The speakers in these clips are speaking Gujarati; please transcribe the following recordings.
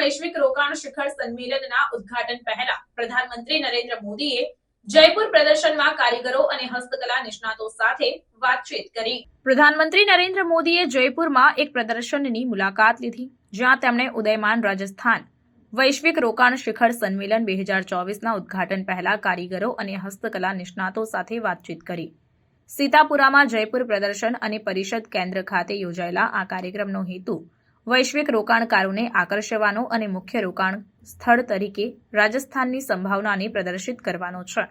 વૈશ્વિક રોકાણ શિખર સંમેલનના ઉદ્ઘાટન પહેલા પ્રધાનમંત્રી નરેન્દ્ર મોદીએ જયપુર પ્રદર્શનમાં કારીગરો અને હસ્તકલા નિષ્ણાતો સાથે વાતચીત કરી. પ્રધાનમંત્રી નરેન્દ્ર મોદીએ જયપુરમાં એક પ્રદર્શનની મુલાકાત લીધી, જ્યાં તેમણે ઉદયમાન રાજસ્થાન, વૈશ્વિક રોકાણ શિખર સંમેલન બે હજાર ચોવીસના ઉદ્ઘાટન પહેલા કારીગરો અને હસ્તકલા નિષ્ણાતો સાથે વાતચીત કરી. સીતાપુરામાં જયપુર પ્રદર્શન અને પરિષદ કેન્દ્ર ખાતે યોજાયેલા આ કાર્યક્રમનો હેતુ વૈશ્વિક રોકાણકારોને આકર્ષવાનો અને મુખ્ય રોકાણ સ્થળ તરીકે રાજસ્થાનની સંભાવનાને પ્રદર્શિત કરવાનો છે.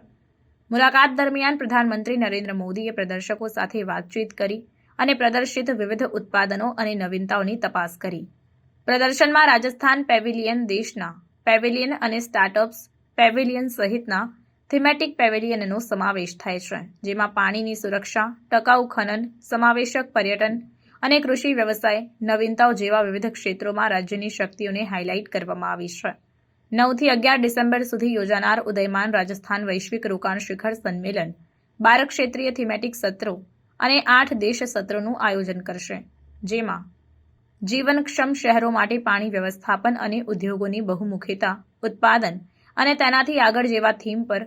મુલાકાત દરમિયાન પ્રધાનમંત્રી નરેન્દ્ર મોદીએ પ્રદર્શકો સાથે વાતચીત કરી અને પ્રદર્શિત વિવિધ ઉત્પાદનો અને નવીનતાઓની તપાસ કરી. પ્રદર્શનમાં રાજસ્થાન પેવિલિયન દેશના પેવિલિયન અને સ્ટાર્ટઅપ્સ પેવિલિયન સહિતના થીમેટિક પેવેલિયનનો સમાવેશ થાય છે, જેમાં પાણીની સુરક્ષા, ટકાઉ ખનન, સમાવેશક પર્યટન અને કૃષિ વ્યવસાય નવીનતાઓ જેવા વિવિધ ક્ષેત્રોમાં રાજ્યની શક્તિઓને હાઇલાઇટ કરવામાં આવી છે. નવથી અગિયાર ડિસેમ્બર સુધી યોજાનાર ઉદયમાન રાજસ્થાન વૈશ્વિક રોકાણ શિખર સંમેલન બાર ક્ષેત્રીય થીમેટિક સત્રો અને આઠ દેશ સત્રોનું આયોજન કરશે, જેમાં જીવનક્ષમ શહેરો માટે પાણી વ્યવસ્થાપન અને ઉદ્યોગોની બહુમુખીતા, ઉત્પાદન અને તેનાથી આગળ જેવા થીમ પર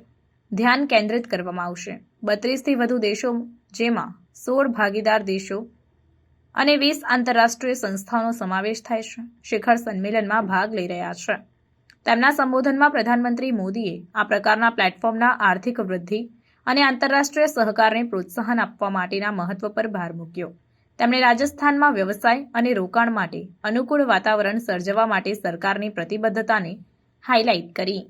ધ્યાન કેન્દ્રિત કરવામાં આવશે. બત્રીસથી વધુ દેશો જેમાં સોળ ભાગીદાર દેશો અને વીસ આંતરરાષ્ટ્રીય સંસ્થાઓનો સમાવેશ થાય છે. શિખર સંમેલનમાં ભાગ લઈ રહ્યા છે. તેમના સંબોધનમાં પ્રધાનમંત્રી મોદીએ આ પ્રકારના પ્લેટફોર્મના આર્થિક વૃદ્ધિ અને આંતરરાષ્ટ્રીય સહકારને પ્રોત્સાહન આપવા માટેના મહત્વ પર ભાર મૂક્યો. તેમણે રાજસ્થાનમાં વ્યવસાય અને રોકાણ માટે અનુકૂળ વાતાવરણ સર્જવા માટે સરકારની પ્રતિબદ્ધતાને હાઇલાઇટ કરી.